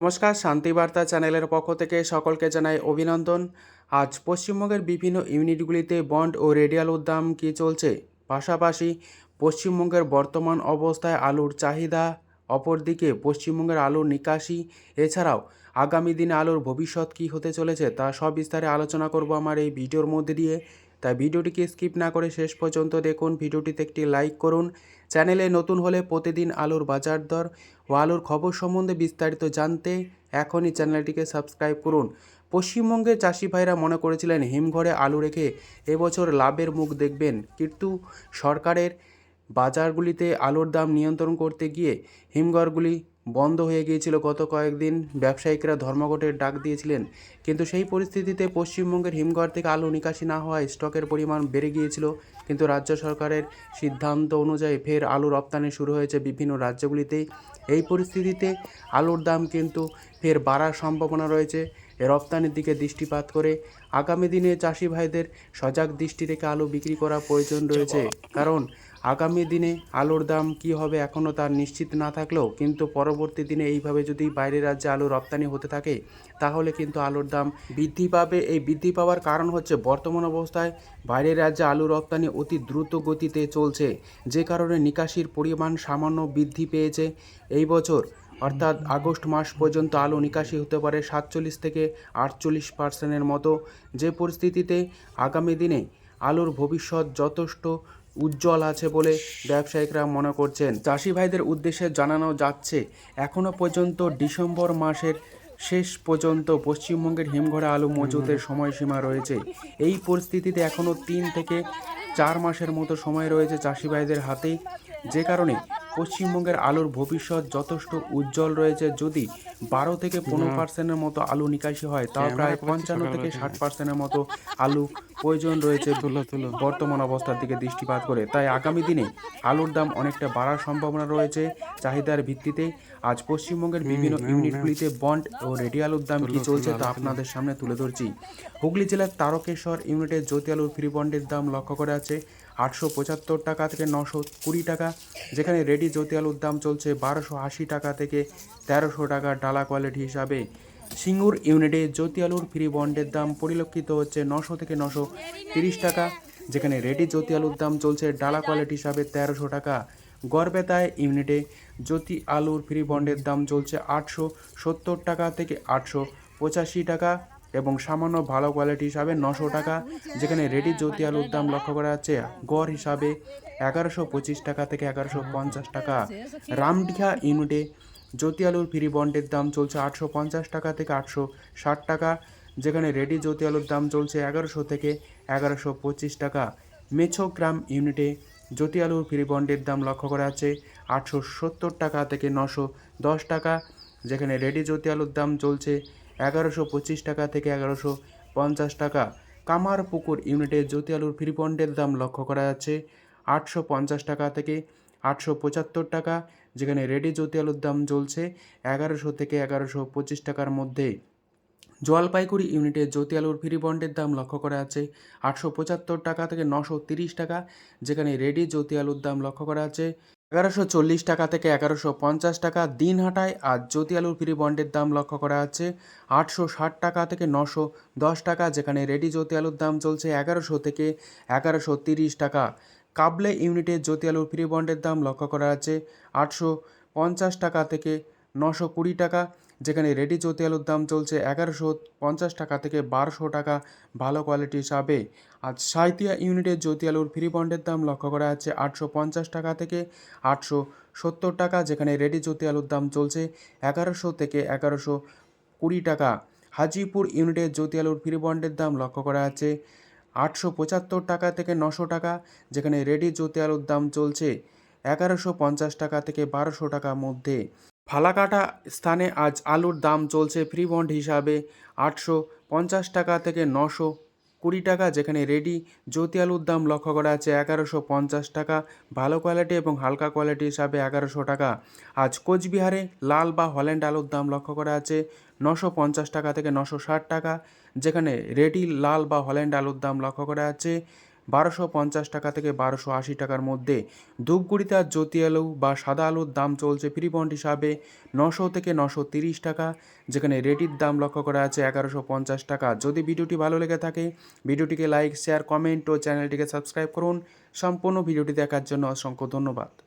নমস্কার শান্তিবার্তা চ্যানেলের পক্ষ থেকে সকলকে জানাই অভিনন্দন। আজ পশ্চিমবঙ্গের বিভিন্ন ইউনিটগুলিতে বন্ড ও রেডিয়াল উদ্যাম কী চলছে? পাশাপাশি পশ্চিমবঙ্গের বর্তমান অবস্থায় আলুর চাহিদা, অপরদিকে পশ্চিমবঙ্গের আলুর নিকাশি, এছাড়াও আগামী দিনে আলুর ভবিষ্যৎ কী হতে চলেছে তা সব বিস্তারে আলোচনা করব আমার এই ভিডিওর মধ্যে দিয়ে। তাই ভিডিওটিকে স্কিপ না করে শেষ পর্যন্ত দেখুন। ভিডিওটিতে একটি লাইক করুন। চ্যানেলে নতুন হলে প্রতিদিন আলুর বাজার দর ও আলুর খবর সম্বন্ধে বিস্তারিত জানতে এখনই চ্যানেলটিকে সাবস্ক্রাইব করুন। পশ্চিমবঙ্গের চাষি ভাইরা মনে করেছিলেন, হিমঘরে আলু রেখে এবছর লাভের মুখ দেখবেন। কিন্তু সরকারের বাজারগুলিতে আলুর দাম নিয়ন্ত্রণ করতে গিয়ে হিমঘরগুলি বন্ধ হয়ে গিয়েছিল গত কয়েকদিন। ব্যবসায়িকরা ধর্মঘটের ডাক দিয়েছিলেন, কিন্তু সেই পরিস্থিতিতে পশ্চিমবঙ্গের হিমঘর থেকে আলু নিকাশি না হওয়ায় স্টকের পরিমাণ বেড়ে গিয়েছিল, কিন্তু রাজ্য সরকারের সিদ্ধান্ত অনুযায়ী ফের আলু রপ্তানি শুরু হয়েছে বিভিন্ন রাজ্যগুলিতেই। এই পরিস্থিতিতে আলুর দাম কিন্তু ফের বাড়ার সম্ভাবনা রয়েছে। রপ্তানির দিকে দৃষ্টিপাত করে আগামী দিনে চাষি ভাইদের সজাগ দৃষ্টি রেখে আলু বিক্রি করা প্রয়োজন রয়েছে, কারণ আগামী দিনে আলুর দাম কি হবে এখনও তার নিশ্চিত না থাকলেও কিন্তু পরবর্তী দিনে এইভাবে যদি বাইরের রাজ্যে আলু রপ্তানি হতে থাকে, তাহলে কিন্তু আলুর দাম বৃদ্ধি পাবে। এই বৃদ্ধি পাওয়ার কারণ হচ্ছে বর্তমান অবস্থায় বাইরের রাজ্যে আলু রপ্তানি অতি দ্রুত গতিতে চলছে, যে কারণে নিকাশির পরিমাণ সামান্য বৃদ্ধি পেয়েছে। এই বছর, অর্থাৎ আগস্ট মাস পর্যন্ত আলু নিকাশি হতে পারে সাতচল্লিশ থেকে আটচল্লিশ পার্সেন্টের মতো। যে পরিস্থিতিতে আগামী দিনে আলুর ভবিষ্যৎ যথেষ্ট উজ্জ্বল আছে বলে ব্যবসায়িকরা মনে করছেন। চাষি ভাইদের উদ্দেশ্যে জানানো যাচ্ছে এখনও পর্যন্ত ডিসেম্বর মাসের শেষ পর্যন্ত পশ্চিমবঙ্গের হিমঘরে আলু মজুদের সময়সীমা রয়েছে। এই পরিস্থিতিতে এখনও তিন থেকে চার মাসের মতো সময় রয়েছে চাষি ভাইদের যে কারণে পশ্চিমবঙ্গের আলুর ভবিষ্যৎ যথেষ্ট উজ্জ্বল রয়েছে। যদি বারো থেকে পনেরো পার্সেন্টের মতো আলু নিকাশি হয় তাও প্রায় পঞ্চান্ন থেকে ষাট পার্সেন্টের মতো আলু প্রয়োজন রয়েছে বর্তমান অবস্থার দিকে দৃষ্টিপাত করে। তাই আগামী দিনে আলুর দাম অনেকটা বাড়ার সম্ভাবনা রয়েছে চাহিদার ভিত্তিতে। আজ পশ্চিমবঙ্গের বিভিন্ন ইউনিটগুলিতে বন্ড ও রেডি আলুর দাম কি চলছে তা আপনাদের সামনে তুলে ধরছি। হুগলি জেলার তারকেশ্বর ইউনিটের জ্যোতি আলুর ফ্রি বন্ডের দাম লক্ষ্য করে আছে আটশো পঁচাত্তর টাকা থেকে নশো কুড়ি টাকা, যেখানে রেডি জ্যোতি আলুর দাম চলছে বারোশো আশি টাকা থেকে তেরোশো টাকা ডালা কোয়ালিটি হিসাবে। সিঙ্গুর ইউনিটে জ্যোতি আলুর ফ্রি বন্ডের দাম পরিলক্ষিত হচ্ছে নশো থেকে নশো তিরিশ টাকা, যেখানে রেডি জ্যোতি আলুর দাম চলছে ডালা কোয়ালিটি হিসাবে তেরোশো টাকা। গড়বেতায় ইউনিটে জ্যোতি আলুর ফ্রি বন্ডের দাম চলছে আটশো সত্তর টাকা থেকে আটশো পঁচাশি টাকা। এবং সামান্য ভালো কোয়ালিটি হিসাবে নশো টাকা, যেখানে রেডি জ্যোতি আলুর দাম লক্ষ্য করা যাচ্ছে, গড় হিসাবে এগারোশো পঁচিশ টাকা থেকে এগারোশো পঞ্চাশ টাকা। রামডিহা ইউনিটে জ্যোতি আলুর ফ্রি বন্ডের দাম চলছে আটশো পঞ্চাশ টাকা থেকে আটশো ষাট টাকা, যেখানে রেডি জ্যোতি আলুর দাম চলছে এগারোশো থেকে এগারোশো পঁচিশ টাকা। মেছোগ্রাম ইউনিটে জ্যোতি আলুর ফ্রি বন্ডের দাম লক্ষ্য করা যাচ্ছে আটশো সত্তর টাকা থেকে নশো দশ টাকা, যেখানে রেডি জ্যোতি আলুর দাম চলছে এগারোশো পঁচিশ টাকা থেকে এগারোশো পঞ্চাশ টাকা। কামারপুকুর ইউনিটে জ্যোতি আলুর ফ্রি বন্ডের দাম লক্ষ্য করা যাচ্ছে। আটশো পঞ্চাশ টাকা থেকে আটশো পঁচাত্তর টাকা, যেখানে রেডি জ্যোতি আলুর দাম চলছে এগারোশো থেকে এগারোশো পঁচিশ টাকার মধ্যে। জলপাইগুড়ি ইউনিটে জ্যোতি আলুর ফ্রি বন্ডের দাম লক্ষ্য করা আছে আটশো পঁচাত্তর টাকা থেকে নশো তিরিশ টাকা, যেখানে রেডি জ্যোতি আলুর দাম লক্ষ্য করা আছে এগারোশো চল্লিশ টাকা থেকে এগারোশো পঞ্চাশ টাকা দিন হাটায় আর জ্যোতি আলুর ফ্রি বন্ডের দাম লক্ষ্য করা আছে আটশো ষাট টাকা থেকে নশো দশ টাকা, যেখানে রেডি জ্যোতি আলুর দাম চলছে এগারোশো থেকে এগারোশো তিরিশ টাকা। কাবলে ইউনিটের জ্যোতি আলুর ফ্রি বন্ডের দাম লক্ষ্য করা আছে আটশো পঞ্চাশ টাকা থেকে নশো কুড়ি টাকা। যেখানে রেডি জ্যোতি আলুর দাম চলছে এগারোশো পঞ্চাশ টাকা থেকে বারোশো টাকা ভালো কোয়ালিটি হিসাবে আজ সাঁইতিয়া ইউনিটের জ্যোতি আলুর ফ্রি বন্ডের দাম লক্ষ্য করা যাচ্ছে আটশো পঞ্চাশ টাকা থেকে আটশো সত্তর টাকা, যেখানে রেডি জ্যোতি আলুর দাম চলছে এগারোশো থেকে এগারোশো কুড়ি টাকা। হাজিপুর ইউনিটের জ্যোতি আলুর ফ্রি বন্ডের দাম লক্ষ্য করা যাচ্ছে আটশো পঁচাত্তর টাকা থেকে নশো টাকা, যেখানে রেডি জ্যোতি আলুর দাম চলছে এগারোশো পঞ্চাশ টাকা থেকে বারোশো টাকার মধ্যে। ফালাকাটা স্থানে আজ আলুর দাম চলছে ফ্রি বন্ড হিসাবে আটশো পঞ্চাশ টাকা থেকে নশো কুড়ি টাকা, যেখানে রেডি জ্যোতি আলুর দাম লক্ষ্য করা আছে এগারোশো পঞ্চাশ টাকা, ভালো কোয়ালিটি এবং হালকা কোয়ালিটি হিসাবে এগারোশো টাকা। আজ কোচবিহারে লাল বা হল্যান্ড আলুর দাম লক্ষ্য করা আছে নশো পঞ্চাশ টাকা থেকে নশো ষাট টাকা, যেখানে রেডি লাল বা হল্যান্ড আলুর দাম লক্ষ্য করা আছে বারোশো পঞ্চাশ টাকা থেকে বারোশো আশি টাকার মধ্যে ধূপগুড়িতে আর জ্যোতি আলু বা সাদা আলুর দাম চলছে ফ্রি বন্ড হিসাবে নশো থেকে নশো তিরিশ টাকা, যেখানে রেটির দাম লক্ষ্য করা আছে এগারোশো পঞ্চাশ টাকা। যদি ভিডিওটি ভালো লেগে থাকে, ভিডিওটিকে লাইক, শেয়ার, কমেন্ট ও চ্যানেলটিকে সাবস্ক্রাইব করুন। সম্পূর্ণ ভিডিওটি দেখার জন্য অসংখ্য ধন্যবাদ।